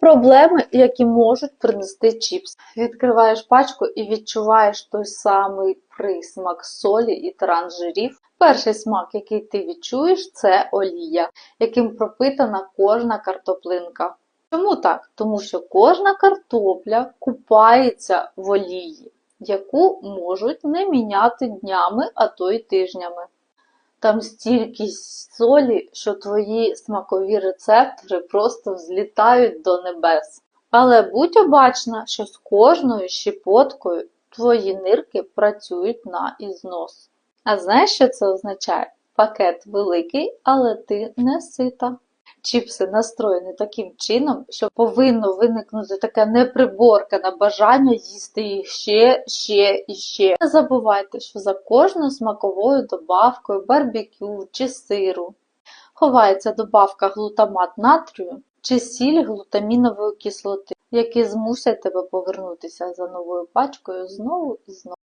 Проблеми, які можуть принести чіпс. Відкриваєш пачку і відчуваєш той самий присмак солі і транжирів. Перший смак, який ти відчуєш, це олія, яким пропитана кожна картоплинка. Чому так? Тому що кожна картопля купається в олії, яку можуть не міняти днями, а то й тижнями. Там стільки солі, що твої смакові рецептори просто взлітають до небес. Але будь обачна, що з кожною щепоткою твої нирки працюють на ізнос. А знаєш, що це означає? Пакет великий, але ти не сита. Чіпси настроєні таким чином, що повинно виникнути таке неприборкане бажання їсти їх ще, ще і ще. Не забувайте, що за кожною смаковою добавкою барбекю чи сиру ховається добавка глутамат натрію чи сіль глутамінової кислоти, які змусять тебе повернутися за новою пачкою знову і знову.